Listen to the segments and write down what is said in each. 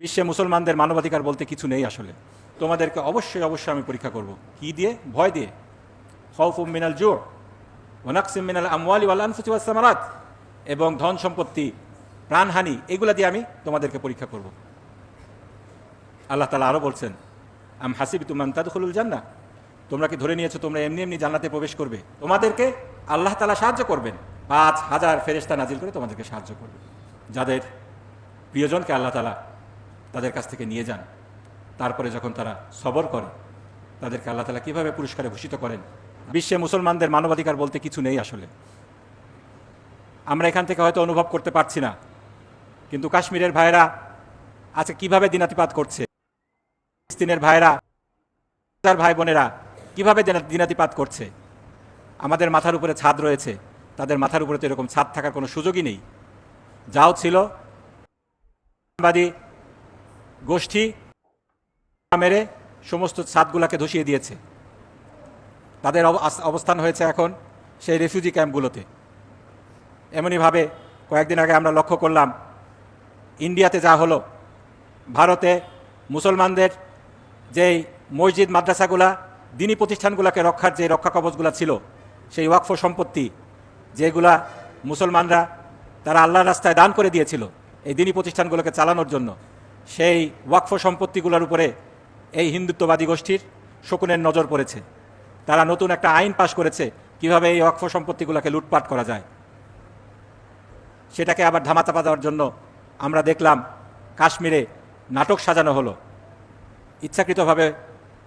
বিশ্বে মুসলমানদের মানবাধিকার বলতে কিছু নেই আসলে। তোমাদেরকে অবশ্যই অবশ্যই আমি পরীক্ষা করব। কি দিয়ে? ভয় দিয়ে। খৌফ মিনাল জোর ওনাকসিম মিনাল আমওয়ালি ওয়াল আনফুসি ওয়াস এবং ধন সম্পত্তি, প্রাণহানি, এগুলা দিয়ে আমি তোমাদেরকে পরীক্ষা করব। আল্লাহ তালা আরও বলছেন, আম হাসিবি তুমান তাদখুলুল জান্না তোমরা কি ধরে নিয়েছো তোমরা এমনি এমনি জান্নাতে প্রবেশ করবে? তোমাদেরকে আল্লাহ তালা সাহায্য করবেন। পাঁচ হাজার ফেরেস্তা নাজিল করে তোমাদেরকে সাহায্য করবে। যাদের প্রিয়জনকে আল্লাহ তালা তাদের কাছ থেকে নিয়ে যান। তারপরে যখন তারা সবর করে, তাদেরকে আল্লাহ তালা কীভাবে পুরস্কারে ভূষিত করেন? বিশ্বে মুসলমানদের মানবাধিকার বলতে কিছু নেই আসলে। আমরা এখান থেকে হয়তো অনুভব করতে পারছি না। কিন্তু কাশ্মীরের ভাইয়েরা আজকে কীভাবে দিনাতিপাত করছে? ফিলিস্তিনের ভাইয়েরা, তার ভাই বোনেরা কীভাবে দিনা- দিনাতিপাত করছে? আমাদের মাথার উপরে ছাদ রয়েছে। তাদের মাথার উপরে তো এরকম ছাদ থাকার কোনো সুযোগই নেই। যাও ছিল গোষ্ঠী মেরে সমস্ত ছাদগুলাকে ধসিয়ে দিয়েছে। তাদের অব- অবস্থান হয়েছে এখন সেই রেফিউজি ক্যাম্পগুলোতে এমনইভাবে কয়েকদিন আগে আমরা লক্ষ্য করলাম, ইন্ডিয়াতে যা হলো, ভারতে মুসলমানদের যেই মসজিদ, মাদ্রাসাগুলা, দিনী প্রতিষ্ঠানগুলোকে রক্ষার যে রক্ষা কবচগুলো ছিল, সেই ওয়াকফ সম্পত্তি যেগুলা মুসলমানরা তারা আল্লাহর রাস্তায় দান করে দিয়েছিল, এই দিনী প্রতিষ্ঠানগুলোকে চালানোর জন্য। সেই ওয়াকফ সম্পত্তিগুলোর উপরে এই হিন্দুত্ববাদী গোষ্ঠীর শকুনের নজর পড়েছে। তারা নতুন একটা আইন পাশ করেছে কীভাবে এই ওয়াকফ সম্পত্তিগুলোকে লুটপাট করা যায়। সেটাকে আবার ধামাচাপা দেওয়ার জন্য আমরা দেখলাম কাশ্মীরে নাটক সাজানো হলো। ইচ্ছাকৃতভাবে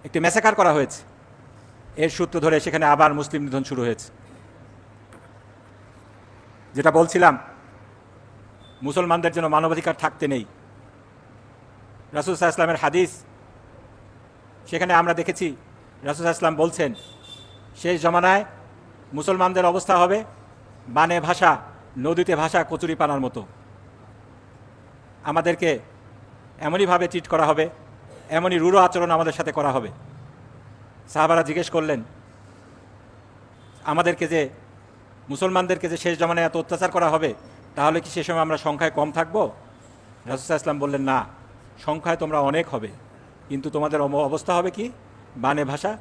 একটি ম্যাসাকার করা হয়েছে। এর সূত্র ধরে সেখানে আবার মুসলিম নিধন শুরু হয়েছে। যেটা বলছিলাম, মুসলমানদের জন্য মানবাধিকার থাকতে নেই। রাসুল ইসলামের হাদিস, সেখানে আমরা দেখেছি, রাসুল ইসলাম বলছেন, শেষ জমানায় মুসলমানদের অবস্থা হবে বানে ভাষা, নদীতে ভাষা কচুরি পানার মতো। আমাদেরকে এমনইভাবে ট্রিট করা হবে, এমনই রূঢ় আচরণ আমাদের সাথে করা হবে। সাহাবারা জিজ্ঞেস করলেন, আমাদেরকে যে, মুসলমানদেরকে যে শেষ জমানায় এত অত্যাচার করা হবে, তাহলে কি সে সময় আমরা সংখ্যায় কম থাকব? রাসুসাহ ইসলাম বললেন, না। সংখ্যায় তোমরা অনেক হবে, কিন্তু তোমাদের অবস্থা হবে কি? বানে ভাষা,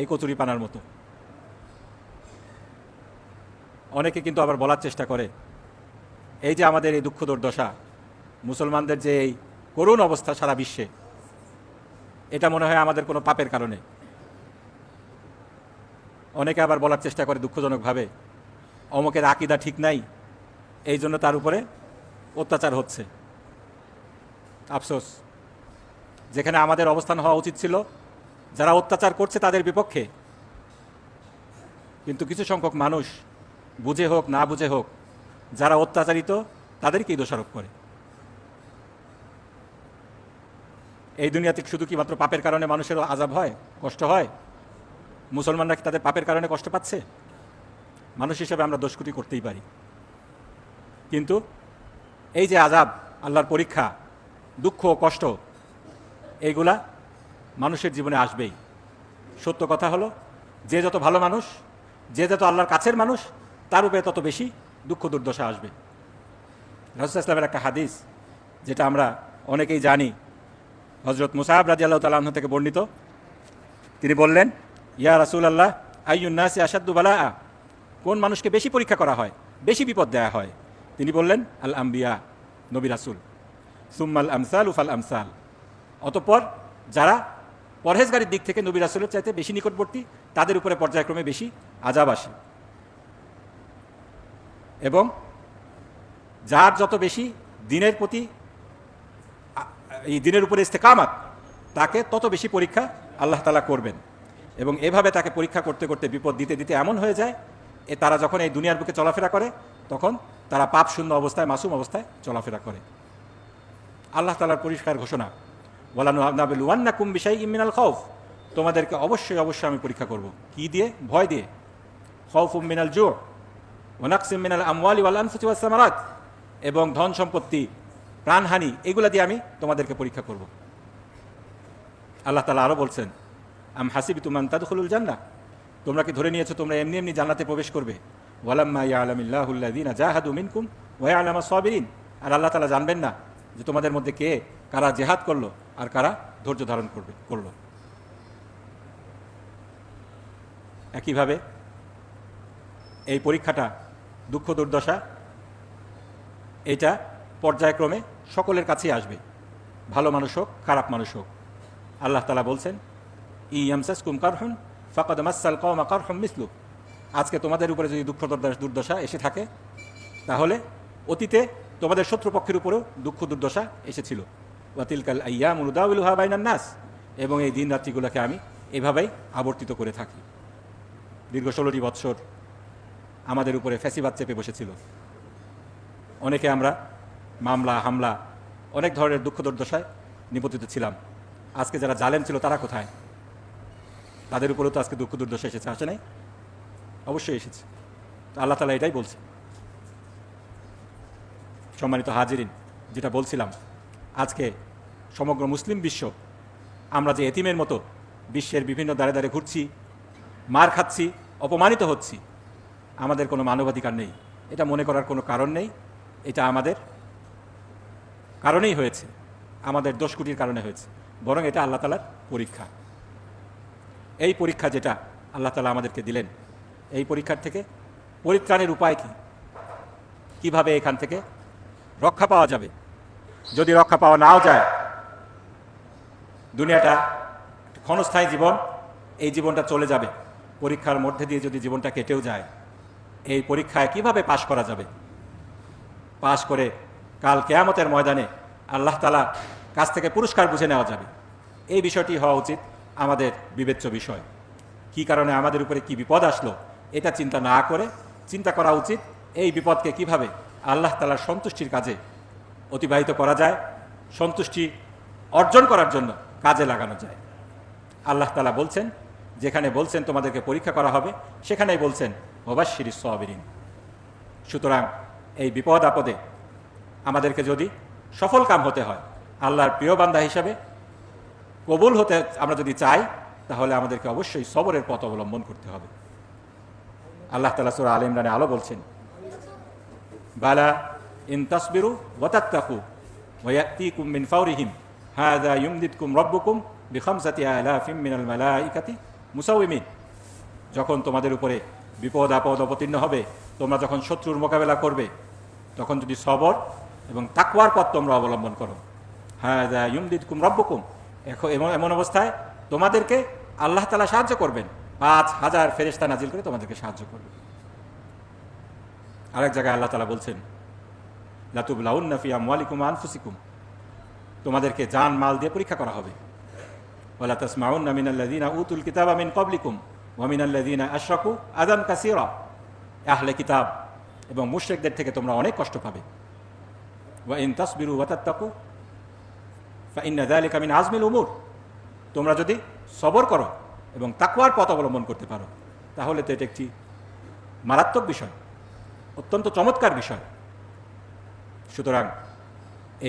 এই কচুরি পানার মতো। অনেকে কিন্তু আবার বলার চেষ্টা করে, এই যে আমাদের এই দুঃখ দুর্দশা, মুসলমানদের যে এই করুণ অবস্থা সারা বিশ্বে, এটা মনে হয় আমাদের কোনো পাপের কারণে। অনেকে আবার বলার চেষ্টা করে দুঃখজনকভাবে, অমকের আকিদা ঠিক নাই, এই জন্য তার উপরে অত্যাচার হচ্ছে। আফসোস। যেখানে আমাদের অবস্থান হওয়া উচিত ছিল, যারা অত্যাচার করছে তাদের বিপক্ষে। কিন্তু কিছু সংখ্যক মানুষ, বুঝে হোক, না বুঝে হোক, যারা অত্যাচারিত, তাদেরকেই দোষারোপ করে। এই দুনিয়াতে শুধু কি মাত্র পাপের কারণে মানুষেরও আজাব হয়, কষ্ট হয়? মুসলমানরা কি তাদের পাপের কারণে কষ্ট পাচ্ছে? মানুষ হিসেবে আমরা দোষকুটি করতেই পারি। কিন্তু এই যে আজাব আল্লাহর পরীক্ষা, দুঃখ কষ্ট এইগুলা মানুষের জীবনে আসবেই। সত্য কথা হলো, যে যত ভালো মানুষ, যে যত আল্লাহর কাছের মানুষ, তার উপরে তত বেশি দুঃখ দুর্দশা আসবে। রাজুল ইসলামের একটা হাদিস, যেটা আমরা অনেকেই জানি। হজরত মুসাহাব রাজি আল্লাহ তালাহ থেকে বর্ণিত। তিনি বললেন, ইয়া রাসুল আল্লাহ আইউন্নাসি আসাদু বালা কোন মানুষকে বেশি পরীক্ষা করা হয়, বেশি বিপদ দেয়া হয়? তিনি বললেন আল আম্বিয়া নবী রাসুল। সুম্মাল আমসাল উফাল আমসাল। অতঃপর যারা পরহেজগারির দিক থেকে নবী রাসুলের চাইতে বেশি নিকটবর্তী, তাদের উপরে পর্যায়ক্রমে বেশি আজাব আসে। এবং যার যত বেশি দিনের প্রতি এই দিনের উপরে ইস্তেকামাত, তাকে তত বেশি পরীক্ষা আল্লাহ তালা করবেন। এবং এভাবে তাকে পরীক্ষা করতে করতে বিপদ দিতে দিতে এমন হয়ে যায়, এ তারা যখন এই দুনিয়ার বুকে চলাফেরা করে, তখন তারা পাপ শূন্য অবস্থায়, মাসুম অবস্থায় চলাফেরা করে। আল্লাহ তালার পরিষ্কার ঘোষণা। বলানো আবনাবিল ওয়ান্না কুম বিষয় ইমিনাল খৌফ তোমাদেরকে অবশ্যই অবশ্যই আমি পরীক্ষা করব। কি দিয়ে? ভয় দিয়ে। খৌফ মিনাল জোর ওনাকসিম মিনাল আমওয়ালি ওয়াল আনফুসি ওয়াস সামারাত। এবং ধন সম্পত্তি, প্রাণহানি, এগুলা দিয়ে আমি তোমাদেরকে পরীক্ষা করব। আল্লাহ তালা আরও বলছেন, আম হাসিবি তুমান তাদখুলুল জান্না তোমরা কি ধরে নিয়েছো, তোমরা এমনি এমনি জান্নাতে প্রবেশ করবে? ওয়ালাম্মা ইয়া আলামিল্লাহুল্লাযীনা জাহাদু মিনকুম ওয়া ইয়ালামা সাবিরিন। আর আল্লাহ তালা জানবেন না যে তোমাদের মধ্যে কে কারা জেহাদ করল আর কারা ধৈর্য ধারণ করবে, করল। একইভাবে এই পরীক্ষাটা দুঃখ দুর্দশা, এটা পর্যায়ক্রমে সকলের কাছেই আসবে। ভালো মানুষ হোক, খারাপ মানুষ হোক। আল্লাহ তালা বলছেন, ই ইয়ামসাস কুম কারহন, ফাকাদ মাসাল কওমা কারহম মিসলু আজকে তোমাদের উপরে যদি দুঃখ দুর্দশা এসে থাকে, তাহলে অতীতে তোমাদের শত্রুপক্ষের উপরেও দুঃখ দুর্দশা এসেছিল। ওয়াতিলকাল আইয়া মুরুদাউলুহা বাইনান নাস। এবং এই দিন রাত্রিগুলোকে আমি এভাবেই আবর্তিত করে থাকি। দীর্ঘ ষোলোটি বৎসর আমাদের উপরে ফ্যাসিবাদ চেপে বসেছিল। অনেকে আমরা মামলা, হামলা, অনেক ধরনের দুঃখ দুর্দশায় নিপতিত ছিলাম। আজকে যারা জালেম ছিল তারা কোথায়? তাদের উপরেও তো আজকে দুঃখ দুর্দশা এসেছে, আসে নাই? অবশ্যই এসেছে। আল্লাহ তালা এটাই বলছে। সম্মানিত হাজিরিন, যেটা বলছিলাম, আজকে সমগ্র মুসলিম বিশ্ব, আমরা যে এতিমের মতো বিশ্বের বিভিন্ন দ্বারে দ্বারে ঘুরছি, মার খাচ্ছি, অপমানিত হচ্ছি, আমাদের কোনো মানবাধিকার নেই। এটা মনে করার কোনো কারণ নেই, এটা আমাদের কারণেই হয়েছে, আমাদের দোষকুটির কারণে হয়েছে, বরং এটা আল্লাহ তালার পরীক্ষা। এই পরীক্ষা যেটা আল্লাহ তালা আমাদেরকে দিলেন, এই পরীক্ষার থেকে পরিত্রাণের উপায় কী? কীভাবে এখান থেকে রক্ষা পাওয়া যাবে। যদি রক্ষা পাওয়া নাও যায়, দুনিয়াটা ক্ষণস্থায়ী জীবন, এই জীবনটা চলে যাবে। পরীক্ষার মধ্যে দিয়ে যদি জীবনটা কেটেও যায়, এই পরীক্ষায় কীভাবে পাশ করা যাবে? পাশ করে কাল কেয়ামতের ময়দানে আল্লাহ তালা কাছ থেকে পুরস্কার বুঝে নেওয়া যাবে। এই বিষয়টি হওয়া উচিত আমাদের বিবেচ্য বিষয়। কি কারণে আমাদের উপরে কি বিপদ আসলো, এটা চিন্তা না করে চিন্তা করা উচিত এই বিপদকে কীভাবে আল্লাহ তালার সন্তুষ্টির কাজে অতিবাহিত করা যায়, সন্তুষ্টি অর্জন করার জন্য কাজে লাগানো যায়। আল্লাহ তালা বলছেন, যেখানে বলছেন তোমাদেরকে পরীক্ষা করা হবে, সেখানেই বলছেন ওবাশির সোয়াবিরিন সুতরাং এই বিপদ আপদে আমাদেরকে যদি সফল কাম হতে হয়, আল্লাহর প্রিয় বান্ধা হিসাবে কবুল হতে আমরা যদি চাই, তাহলে আমাদেরকে অবশ্যই সবরের পথ অবলম্বন করতে হবে। আল্লাহ তালা সুরা আল ইমরানে আলো বলছেন বালা ইন তসবিরু ওয়াতাত্তাকু ওয়াতিকুম মিন ফাওরিহিম। হাযা ইউমদিদকুম রব্বুকুম বিখামসাতি আলাফিম মিনাল মালাইকাতি মুসাউমিন যখন তোমাদের উপরে বিপদ, আপদ অবতীর্ণ হবে, তোমরা যখন শত্রুর মোকাবেলা করবে, তখন যদি সবর এবং তাকওয়ার পথ তোমরা অবলম্বন করো। হ্যাঁ ইউমদিদকুম রব্বকুম। এখন এমন এমন অবস্থায় তোমাদেরকে আল্লাহ তালা সাহায্য করবেন। পাঁচ হাজার ফেরেস্তা নাজিল করে তোমাদেরকে সাহায্য করবে। আরেক জায়গায় আল্লাহ তালা বলছেন লাতুব লাউন নাফি আমওয়ালিকুম আনফুসিকুম। তোমাদেরকে জান, মাল দিয়ে পরীক্ষা করা হবে। ওলা তসমাউন মিনাল্লাযীনা উতুল কিতাবা মিন ক্বাবলিকুম ওয়া মিনাল্লাযীনা আশরাকু আযান কাসীরা। আহলে কিতাব এবং মুশরিকদের থেকে তোমরা অনেক কষ্ট পাবে। ওয়া ইন তাসবিরু ওয়া তাত্তাকু ফা ইন্না যালিকা মিন আজমিল উমুর। তোমরা যদি সবর করো এবং তাকওয়ার পথ অবলম্বন করতে পারো, তাহলে তো এটা একটি মারাত্মক বিষয়। অত্যন্ত চমৎকার বিষয়। সুতরাং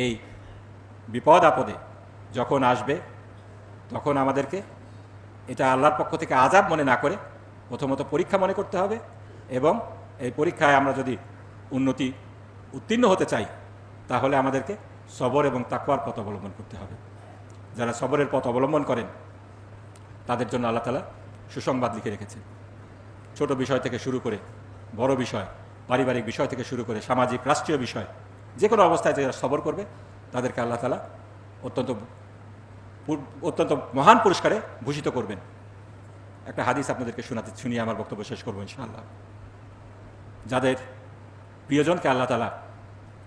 এই বিপদ আপদে যখন আসবে, তখন আমাদেরকে এটা আল্লাহর পক্ষ থেকে আজাব মনে না করে প্রথমত পরীক্ষা মনে করতে হবে এবং এই পরীক্ষায় আমরা যদি উন্নতি উত্তীর্ণ হতে চাই, তাহলে আমাদেরকে সবর এবং তাকওয়ার পথ অবলম্বন করতে হবে। যারা সবরের পথ অবলম্বন করেন, তাদের জন্য আল্লাহ তালা সুসংবাদ লিখে রেখেছে ছোট বিষয় থেকে শুরু করে বড় বিষয় পারিবারিক বিষয় থেকে শুরু করে সামাজিক, রাষ্ট্রীয় বিষয়, যে কোনো অবস্থায় যারা সবর করবে, তাদেরকে আল্লাহ তালা অত্যন্ত অত্যন্ত মহান পুরস্কারে ভূষিত করবেন। একটা হাদিস আপনাদেরকে শোনাতে, শুনিয়ে আমার বক্তব্য শেষ করব ইনশাআল্লাহ। যাদের প্রিয়জনকে আল্লাহ তালা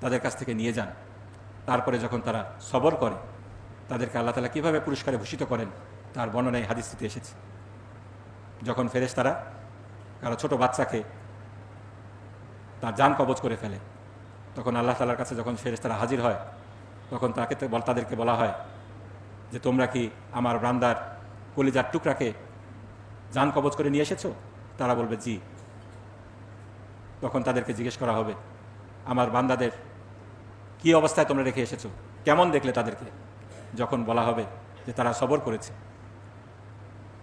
তাদের কাছ থেকে নিয়ে যান, তারপরে যখন তারা সবর করে, তাদেরকে আল্লাহ তালা কীভাবে পুরস্কারে ভূষিত করেন, তার বর্ণনায় হাদিসটিতে এসেছে। যখন ফেরেস তারা কারও ছোট বাচ্চাকে তার যান কবজ করে ফেলে। তখন আল্লাহ তালার কাছে যখন ফেরেস তারা হাজির হয়, তখন তাকে তাদেরকে বলা হয় যে, তোমরা কি আমার ব্রান্দার কলিজার টুকরাকে যান কবজ করে নিয়ে এসেছ? তারা বলবে, জি। তখন তাদেরকে জিজ্ঞেস করা হবে, আমার বান্দাদের কি অবস্থায় তোমরা রেখে এসেছ? কেমন দেখলে তাদেরকে? যখন বলা হবে যে, তারা সবর করেছে।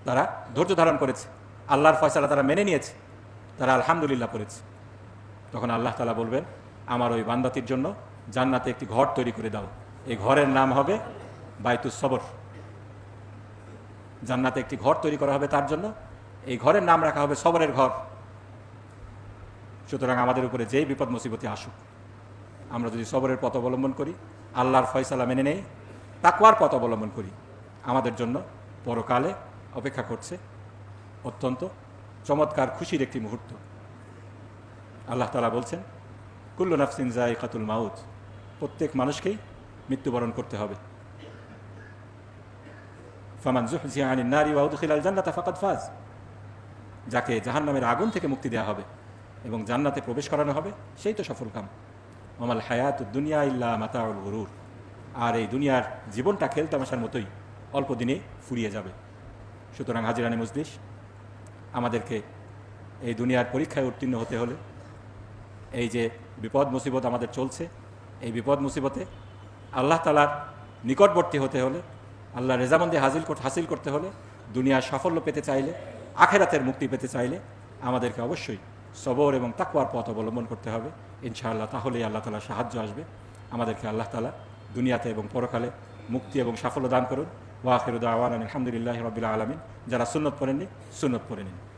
তারা ধৈর্য ধারণ করেছে। আল্লাহর ফয়সালা তারা মেনে নিয়েছে। তারা আলহামদুলিল্লাহ করেছে। তখন আল্লাহ তালা বলবেন, আমার ওই বান্দাতির জন্য জান্নাতে একটি ঘর তৈরি করে দাও। এই ঘরের নাম হবে বাইতুস সবর। জান্নাতে একটি ঘর তৈরি করা হবে তার জন্য। এই ঘরের নাম রাখা হবে সবরের ঘর। সুতরাং আমাদের উপরে যেই বিপদ মুসিবতে আসুক, আমরা যদি সবরের পথ অবলম্বন করি, আল্লাহর ফয়সালা মেনে নেই, তাকওয়ার পথ অবলম্বন করি, আমাদের জন্য পরকালে অপেক্ষা করছে অত্যন্ত চমৎকার খুশির একটি মুহূর্ত। আল্লাহ তালা বলছেন, কুল্লু নাফসিন জাই খাতুল মাউত। প্রত্যেক মানুষকেই মৃত্যুবরণ করতে হবে। ফামান জুহজিয়া আনিন নারী ওয়া উদখিলাল জান্নাতা ফাকাদ ফাজ। যাকে জাহান্নামের আগুন থেকে মুক্তি দেওয়া হবে এবং জান্নাতে প্রবেশ করানো হবে, সেই তো সফল কাম। আমাল হায়াত দুনিয়া ইল্লা মাতাউল গরুর। আর এই দুনিয়ার জীবনটা খেলতামাশার মতোই অল্প দিনে ফুরিয়ে যাবে। সুতরাং হাজিরানি মজলিস, আমাদেরকে এই দুনিয়ার পরীক্ষায় উত্তীর্ণ হতে হলে এই যে বিপদ মুসিবত আমাদের চলছে, এই বিপদ মুসিবতে আল্লাহ তালার নিকটবর্তী হতে হলে আল্লাহ রেজামন্দি হাজিল হাসিল করতে হলে, দুনিয়ার সাফল্য পেতে চাইলে, আখেরাতের মুক্তি পেতে চাইলে আমাদেরকে অবশ্যই সবর এবং তাকুয়ার পথ অবলম্বন করতে হবে। ইনশাআল্লাহ তাহলেই আল্লাহ তালার সাহায্য আসবে। আমাদেরকে আল্লাহ তালা দুনিয়াতে এবং পরকালে মুক্তি এবং সাফল্য দান করুন। ওয়াখিরুদ আওয়ান আলহামদুলিল্লাহ রবিল আলমিন। যারা সুন্নত পড়েননি, সুন্নত পড়ে নিন।